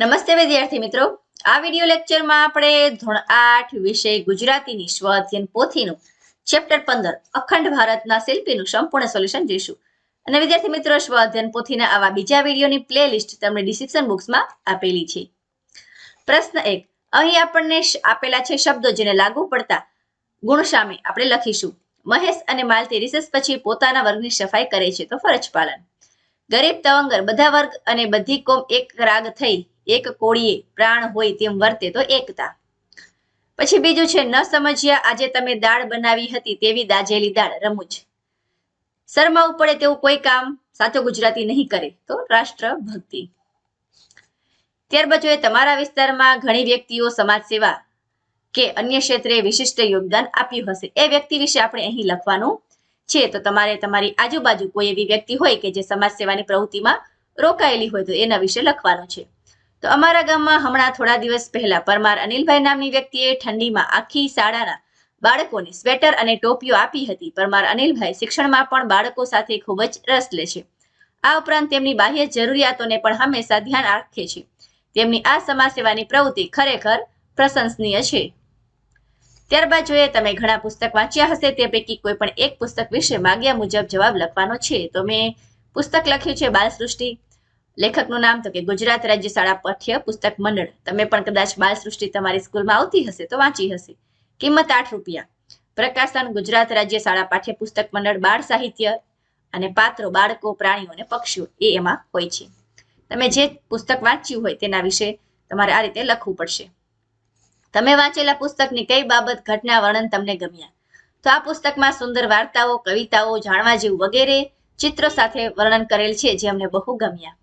નમસ્તે વિદ્યાર્થી મિત્રો. આ વિડિયો લેક્ચરમાં આપણે ધોરણ આઠ વિષય ગુજરાતીની સ્વ અધ્યયન પોથીનું ચેપ્ટર પંદર, અખંડ ભારતના શિલ્પીનું સંપૂર્ણ સોલ્યુશન જોઈશું. અને વિદ્યાર્થી મિત્રો, સ્વ અધ્યયન પોથીના આવા બીજા વિડીયોની પ્લેલિસ્ટ તમને ડિસ્ક્રિપ્શન બોક્સમાં આપેલી છે. પ્રશ્ન એક, અહીં આપણને આપેલા છે શબ્દો જેને લાગુ પડતા ગુણ સામે આપણે લખીશું. મહેશ અને માલતી રિસેસ પછી પોતાના વર્ગની સફાઈ કરે છે તો ફરજ પાલન. ગરીબ તવંગર, બધા વર્ગ અને બધી કોમ એક રાગ થઈ એક કોળીએ પ્રાણ હોય તેમ વર્તે તો એકતા. પછી બીજું છે, ન સમજ્યા આજે તમે દાળ બનાવી હતી તેવી દાજેલી દાળ, રમૂજ. શરમાવું પડે તેવું કોઈ કામ સાચો ગુજરાતી નહીં કરે તો રાષ્ટ્ર ભક્તિ ત્યારબાદ જોઈએ, તમારા વિસ્તારમાં ઘણી વ્યક્તિઓ સમાજ સેવા કે અન્ય ક્ષેત્રે વિશિષ્ટ યોગદાન આપ્યું હશે. એ વ્યક્તિ વિશે આપણે અહીં લખવાનું છે. તો તમારે તમારી આજુબાજુ કોઈ એવી વ્યક્તિ હોય કે જે સમાજ સેવાની પ્રવૃત્તિમાં રોકાયેલી હોય તો એના વિશે લખવાનું છે. તો અમારા ગામમાં હમણાં થોડા દિવસ પહેલા પરમાર અનિલભાઈ નામની વ્યક્તિએ ઠંડીમાં આખી શાળાના બાળકોને સ્વેટર અને ટોપીઓ આપી હતી. પરમાર અનિલભાઈ શિક્ષણમાં પણ બાળકો સાથે ખૂબ જ રસ લે છે. આ ઉપરાંત તેમની બાહ્ય જરૂરિયાતોને પણ હંમેશા ધ્યાન રાખે છે. તેમની આ સમાજ સેવાની પ્રવૃત્તિ ખરેખર પ્રશંસનીય છે. ત્યારબાદ જોઈએ તમે ઘણા પુસ્તક વાંચ્યા હશે, તે પૈકી કોઈ પણ એક પુસ્તક વિશે માગ્યા મુજબ જવાબ લખવાનો છે. તો મેં પુસ્તક લખ્યું છે બાલ સૃષ્ટિ લેખકનું નામ તો કે ગુજરાત રાજ્ય શાળા પઠ્ય પુસ્તક મંડળ. તમે પણ કદાચ બાલ સૃષ્ટિ તમારી સ્કૂલમાં આવતી હશે તો વાંચી હશે. કિંમત આઠ રૂપિયા. પ્રકાશન ગુજરાત રાજ્ય શાળા પાઠ્ય પુસ્તક મંડળ બાળ સાહિત્ય અને પાત્રો બાળકો, પ્રાણીઓ અને પક્ષીઓ. એ એમાં હોય છે. તમે જે પુસ્તક વાંચ્યું હોય તેના વિશે તમારે આ રીતે લખવું પડશે. તમે વાંચેલા પુસ્તકની કઈ બાબત, ઘટના, વર્ણન તમને ગમ્યા? તો આ પુસ્તકમાં સુંદર વાર્તાઓ, કવિતાઓ, જાણવા જેવું વગેરે ચિત્રો સાથે વર્ણન કરેલ છે જે અમને બહુ ગમ્યા.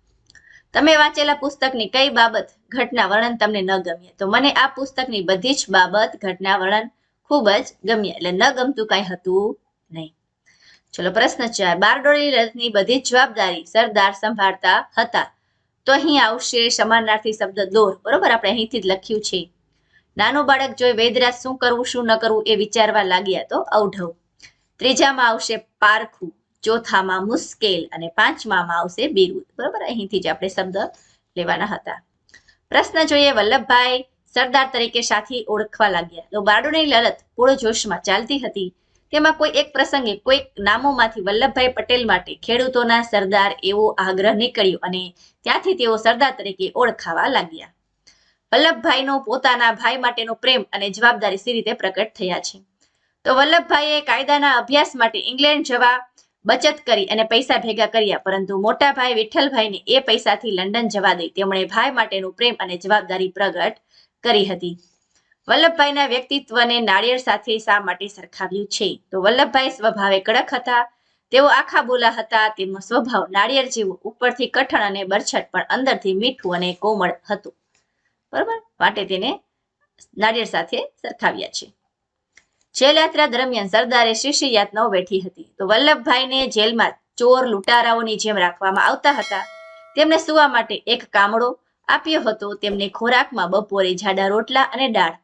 તમે વાંચેલા પુસ્તકની કઈ બાબત ઘટના વર્ણન તમને ન ગમે, તો મને આ પુસ્તકની બધી જ બાબત ઘટના વર્ણન ખૂબ જ ગમ્યા એટલે ન ગમતું કાંઈ હતું નહીં. ચલો, પ્રશ્ન ચાર બારડોળી રથની બધી જ જવાબદારી સરદાર સંભાળતા હતા. તો અહીં આવશે સમાનાર્થી શબ્દ દોર, બરોબર? આપણે અહીંથી જ લખ્યું છે. નાનું બાળક જોઈ વૈદરાજ શું કરવું, શું ન કરવું એ વિચારવા લાગ્યા તો અવઢવ. ત્રીજામાં આવશે પારખું. ચોથામાં મુશ્કેલ અને પાંચમામાં આવશે બિરુદ. બરોબર? અહીંથી જ આપણે શબ્દ લેવાના હતા. પ્રશ્ન જોઈએ વલ્લભભાઈ સરદાર તરીકે સાથી ઓળખવા લાગ્યા. તો બારડોની લડત પૂર્ણ જોશમાં ચાલતી હતી. તેમાં કોઈ એક પ્રસંગે કોઈક નામોમાંથી વલ્લભભાઈ પટેલ માટે ખેડૂતોના સરદાર એવો આગ્રહ નીકળ્યો અને ત્યાંથી તેઓ સરદાર તરીકે ઓળખાવા લાગ્યા. વલ્લભભાઈનો પોતાના ભાઈ માટેનો પ્રેમ અને જવાબદારી સી રીતે પ્રકટ થયા છે. તો વલ્લભભાઈએ કાયદાના અભ્યાસ માટે ઇંગ્લેન્ડ જવા બચત કરી અને પૈસા ભેગા કર્યા, પરંતુ મોટા ભાઈ વિઠ્ઠલભાઈને એ પૈસાથી લંડન જવા દઈ. તેમણે ભાઈ માટેનું પ્રેમ અને જવાબદારી પ્રગટ કરી હતી. વલ્લભભાઈના વ્યક્તિત્વને નાળિયેર સાથે શા માટે સરખાવ્યું છે? તો વલ્લભભાઈ સ્વભાવે કડક હતા. તેઓ આખા બોલા હતા. તેમનો સ્વભાવ નાળિયેર જેવો ઉપરથી કઠણ અને બરછટ, પણ અંદરથી મીઠું અને કોમળ હતું. બરાબર? માટે તેને નાળિયેર સાથે સરખાવ્યા છે. જેલ યાત્રા દરમિયાન સરદારે શિષ્ય યાતનાઓ વેઠી હતી. તો વલ્લભભાઈને જેલમાં ચોર લૂંટારાઓની જેમ રાખવામાં આવતા હતા. તેમને સુવા માટે એક કામડો આપ્યો હતો. તેમને ખોરાકમાં બપોરે જાડા રોટલા અને દાળ,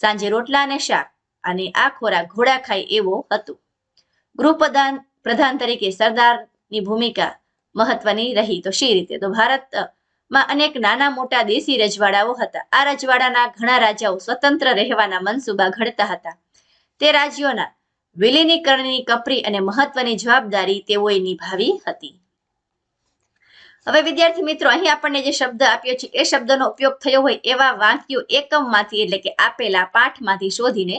સાંજે રોટલા અને શાક, અને આ ખોરાક ઘોડા ખાય એવો હતો. ગૃહપ્રધાન, પ્રધાન તરીકે સરદારની ભૂમિકા મહત્વની રહી. તો શી રીતે? તો ભારતમાં અનેક નાના મોટા દેશી રજવાડાઓ હતા. આ રજવાડાના ઘણા રાજાઓ સ્વતંત્ર રહેવાના મનસુબા ઘડતા હતા. તે રાજ્યોના વિલીનીકરણની કપરી અને મહત્વની જવાબદારી તેઓએ નિભાવી હતી. હવે વિદ્યાર્થી મિત્રો, અહીં આપણને જે શબ્દ આપ્યો છે, એ શબ્દનો ઉપયોગ થયો હોય એવા વાક્યો એકમમાંથી એટલે કે આપેલા પાઠમાંથી શોધીને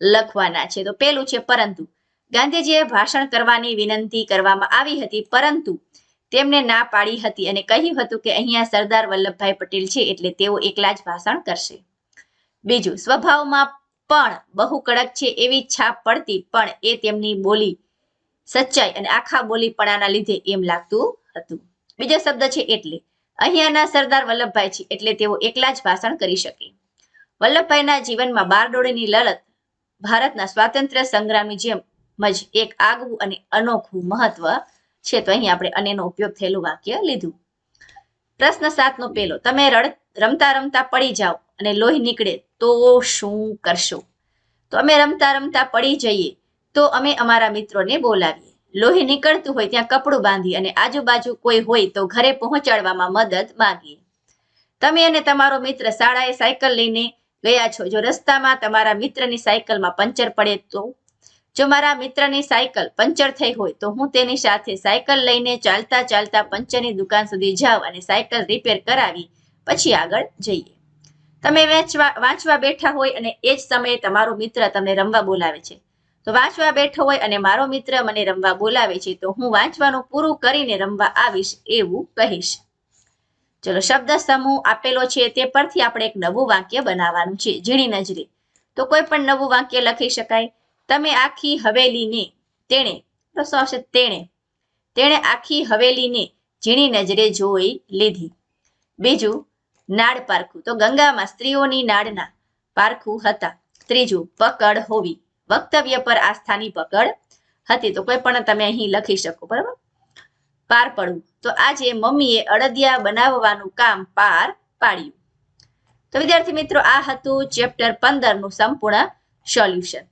લખવાના છે. તો પેલું છે, પરંતુ ગાંધીજીએ ભાષણ કરવાની વિનંતી કરવામાં આવી હતી, પરંતુ તેમને ના પાડી હતી અને કહ્યું હતું કે અહીંયા સરદાર વલ્લભભાઈ પટેલ છે એટલે તેઓ એકલા જ ભાષણ કરશે. બીજું, સ્વભાવમાં પણ બહુ કડક છે એવી છાપ પડતી, પણ એ તેમની બોલી સચ્ચાઈ અને આખા બોલીપણાના લીધે એમ લાગતું હતું. બીજો શબ્દ છે એટલે. અહીંયાના સરદાર વલ્લભભાઈ છે એટલે તેઓ એકલા જ ભાષણ કરી શકે. વલ્લભભાઈના જીવનમાં બારડોળીની લલત, ભારતના સ્વાતંત્ર્ય સંગ્રામની જેમ જ એક આગવું અને અનોખું મહત્વ છે. તો અહીં આપણે અનેનો ઉપયોગ થયેલું વાક્ય લીધું. પ્રશ્ન સાતનો પેલો, તમે રડ, રમતા રમતા પડી જાઓ અને લોહી નીકળે તો શું કરશો? તો અમે રમતા રમતા પડી જઈએ તો અમે અમારા મિત્રોને બોલાવીએ. લોહી નીકળતું હોય ત્યાં કપડું બાંધી અને આજુબાજુ કોઈ હોય તો ઘરે પહોંચાડવામાં મદદ માંગીએ. તમે અને તમારો મિત્ર શાળાએ સાયકલ લઈને ગયા છો. જો રસ્તામાં તમારા મિત્રની સાયકલમાં પંચર પડે તો જો મારા મિત્રની સાયકલ પંચર થઈ હોય તો હું તેની સાથે સાયકલ લઈને ચાલતા ચાલતા પંચરની દુકાન સુધી જાઉં અને સાયકલ રિપેર કરાવી પછી આગળ જઈએ. તમે વાંચવા વાંચવા બેઠા હોય અને એ જ સમયે તમારો મિત્ર તમને રમવા બોલાવે છે. તો વાંચવા બેઠો હોય અને મારો મિત્ર મને રમવા બોલાવે છે તો હું વાંચવાનું પૂરું કરીને રમવા આવીશ એવું કહીશ. ચલો, શબ્દ સમૂહ આપેલો છે તે પરથી આપણે એક નવું વાક્ય બનાવવાનું છે, ઝીણી નજરે. તો કોઈ પણ નવું વાક્ય લખી શકાય. તમે આખી હવેલીને તેણે પ્રશ્ન આવશે તેણે તેણે આખી હવેલીને ઝીણી નજરે જોઈ લીધી. બીજું નાડ પારખું. તો ગંગામાં સ્ત્રીઓની નાડના પારખું હતા. ત્રીજું, પકડ હોવી. વક્તવ્ય પર આસ્થાની પકડ હતી. તો કોઈ પણ તમે અહીં લખી શકો, બરાબર? પાર પડવું. તો આજે મમ્મીએ અડદિયા બનાવવાનું કામ પાર પાડ્યું. તો વિદ્યાર્થી મિત્રો, આ હતું ચેપ્ટર પંદરનું સંપૂર્ણ સોલ્યુશન.